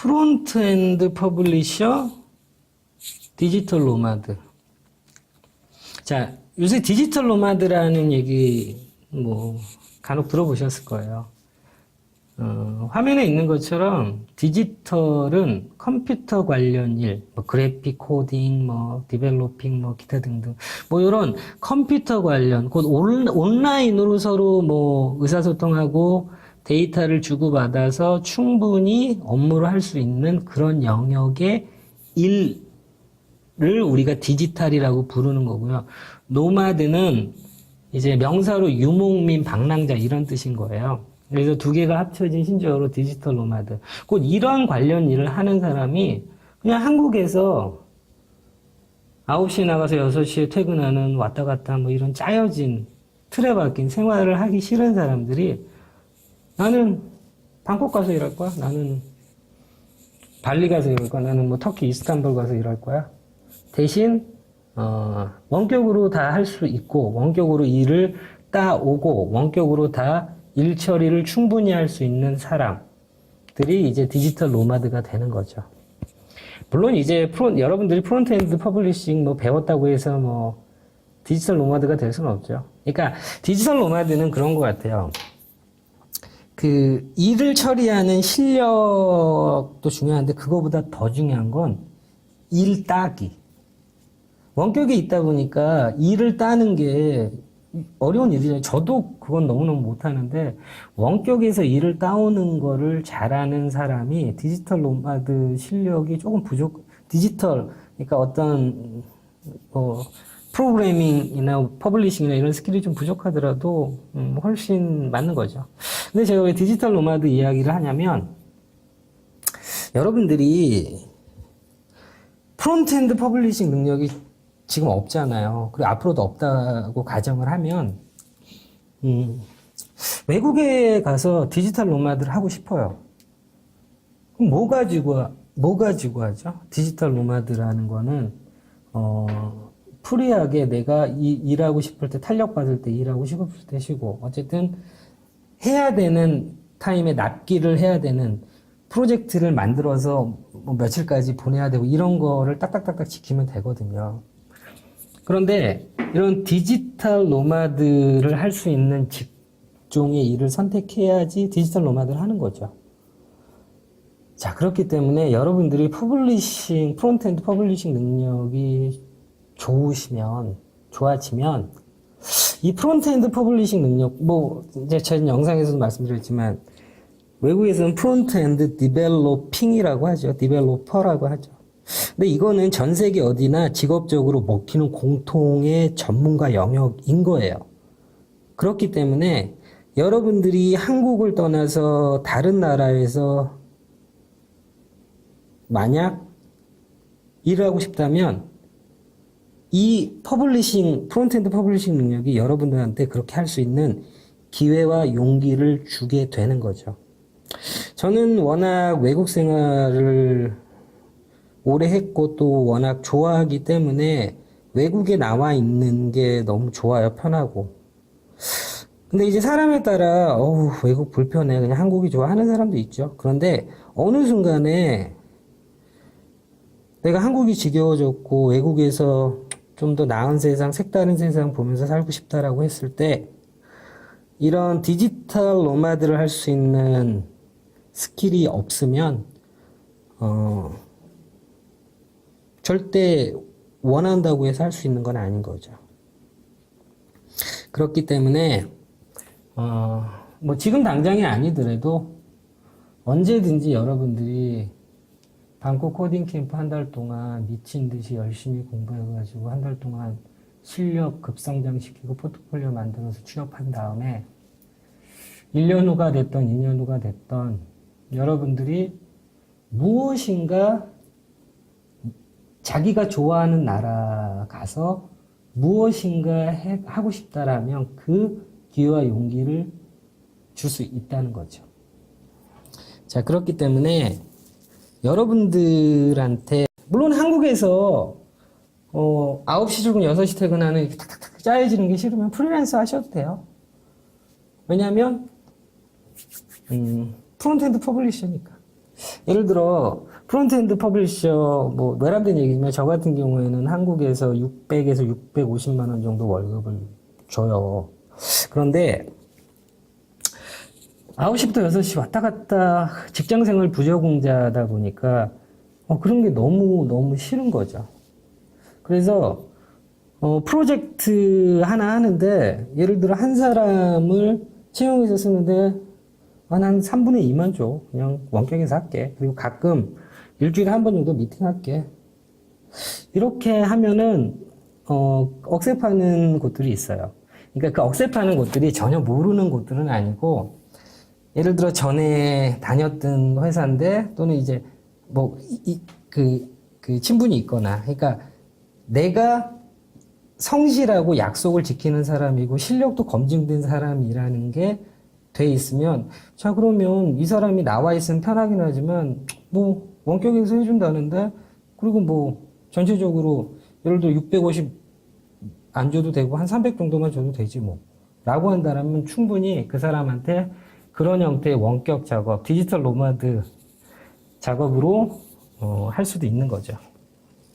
프론트엔드 퍼블리셔, 디지털 노마드. 자, 요새 디지털 노마드라는 얘기 뭐 간혹 들어보셨을 거예요. 어, 화면에 있는 것처럼 디지털은 컴퓨터 관련 일, 뭐 그래픽 코딩, 뭐 디벨로핑, 뭐 기타 등등, 뭐 이런 컴퓨터 관련, 곧 온, 온라인으로 서로 뭐 의사소통하고 데이터를 주고받아서 충분히 업무를 할 수 있는 그런 영역의 일을 우리가 디지털이라고 부르는 거고요. 노마드는 이제 명사로 유목민, 방랑자 이런 뜻인 거예요. 그래서 두 개가 합쳐진 신조어로 디지털 노마드. 곧 이런 관련 일을 하는 사람이 그냥 한국에서 9시에 나가서 6시에 퇴근하는 왔다 갔다 뭐 이런 짜여진 틀에 박힌 생활을 하기 싫은 사람들이 나는 방콕 가서 일할 거야. 나는 발리 가서 일할 거야. 나는 뭐 터키 이스탄불 가서 일할 거야. 대신 어, 원격으로 다 할 수 있고 원격으로 일을 따오고 원격으로 다 일 처리를 충분히 할 수 있는 사람들이 이제 디지털 노마드가 되는 거죠. 물론 이제 프로, 여러분들이 프론트엔드 퍼블리싱 뭐 배웠다고 해서 뭐 디지털 노마드가 될 수는 없죠. 그러니까 디지털 노마드는 그런 것 같아요. 그 일을 처리하는 실력도 중요한데 그거보다 더 중요한 건 일 따기. 원격에 있다 보니까 일을 따는 게 어려운 일이잖아요. 저도 그건 너무너무 못하는데 원격에서 일을 따오는 거를 잘하는 사람이 디지털 노마드 실력이 조금 부족, 디지털, 그러니까 어떤 뭐 프로그래밍이나 퍼블리싱이나 이런 스킬이 좀 부족하더라도 음, 훨씬 맞는 거죠. 근데 제가 왜 디지털 노마드 이야기를 하냐면 여러분들이 프론트엔드 퍼블리싱 능력이 지금 없잖아요. 그리고 앞으로도 없다고 가정을 하면, 음, 외국에 가서 디지털 노마드를 하고 싶어요. 그럼 뭐 가지고, 뭐 가지고 하죠? 디지털 노마드라는 거는, 어, 프리하게 내가 이, 일하고 싶을 때 탄력받을 때 일하고 싶을 때 쉬고, 어쨌든 해야 되는 타임에 납기를 해야 되는 프로젝트를 만들어서 뭐 며칠까지 보내야 되고 이런 거를 딱딱딱딱 지키면 되거든요. 그런데 이런 디지털 노마드를 할 수 있는 직종의 일을 선택해야지 디지털 노마드를 하는 거죠. 자, 그렇기 때문에 여러분들이 퍼블리싱, 프론트엔드 퍼블리싱 능력이 좋으시면, 좋아지면, 이 프론트엔드 퍼블리싱 능력, 뭐, 이제 제 영상에서도 말씀드렸지만, 외국에서는 프론트엔드 디벨로핑이라고 하죠. 디벨로퍼라고 하죠. 근데 이거는 전 세계 어디나 직업적으로 먹히는 공통의 전문가 영역인 거예요. 그렇기 때문에 여러분들이 한국을 떠나서 다른 나라에서 만약 일을 하고 싶다면 이 퍼블리싱, 프론트엔드 퍼블리싱 능력이 여러분들한테 그렇게 할 수 있는 기회와 용기를 주게 되는 거죠. 저는 워낙 외국 생활을 오래 했고 또 워낙 좋아하기 때문에 외국에 나와 있는 게 너무 좋아요. 편하고. 근데 이제 사람에 따라 어우 외국 불편해. 그냥 한국이 좋아 하는 사람도 있죠. 그런데 어느 순간에 내가 한국이 지겨워졌고 외국에서 좀 더 나은 세상, 색다른 세상 보면서 살고 싶다라고 했을 때 이런 디지털 노마드를 할 수 있는 스킬이 없으면 어 절대 원한다고 해서 할 수 있는 건 아닌 거죠. 그렇기 때문에 어, 뭐 지금 당장이 아니더라도 언제든지 여러분들이 방콕 코딩 캠프 한 달 동안 미친 듯이 열심히 공부해가지고 한 달 동안 실력 급성장시키고 포트폴리오 만들어서 취업한 다음에 1년 후가 됐던 2년 후가 됐던 여러분들이 무엇인가 자기가 좋아하는 나라 가서 무엇인가 해, 하고 싶다라면 그 기회와 용기를 줄 수 있다는 거죠. 자, 그렇기 때문에 여러분들한테, 물론 한국에서, 어, 9시 출근, 6시 퇴근하는 이렇게 탁탁탁 짜여지는 게 싫으면 프리랜서 하셔도 돼요. 왜냐면, 음, 프론트엔드 퍼블리셔니까. 예를 들어 프론트엔드 퍼블리셔 뭐 외람된 얘기지만 저 같은 경우에는 한국에서 600에서 650만 원 정도 월급을 줘요. 그런데 9시부터 6시 왔다 갔다 직장생활 부적응자다 보니까 어, 그런 게 너무 너무 싫은 거죠. 그래서 어, 프로젝트 하나 하는데 예를 들어 한 사람을 채용해서 쓰는데 한, 한 3분의 2만 줘. 그냥 원격에서 할게. 그리고 가끔 일주일에 한 번 정도 미팅 할게. 이렇게 하면은, 어, 억셉하는 곳들이 있어요. 그러니까 그 억셉하는 곳들이 전혀 모르는 곳들은 아니고, 예를 들어 전에 다녔던 회사인데, 또는 이제 뭐, 이, 이- 그, 그 친분이 있거나, 그러니까 내가 성실하고 약속을 지키는 사람이고 실력도 검증된 사람이라는 게 돼 있으면 자 그러면 이 사람이 나와 있으면 편하긴 하지만 뭐 원격에서 해준다는데 그리고 뭐 전체적으로 예를 들어 650 안 줘도 되고 한 300 정도만 줘도 되지 뭐. 라고 한다면 충분히 그 사람한테 그런 형태의 원격 작업 디지털 노마드 작업으로 어, 할 수도 있는 거죠.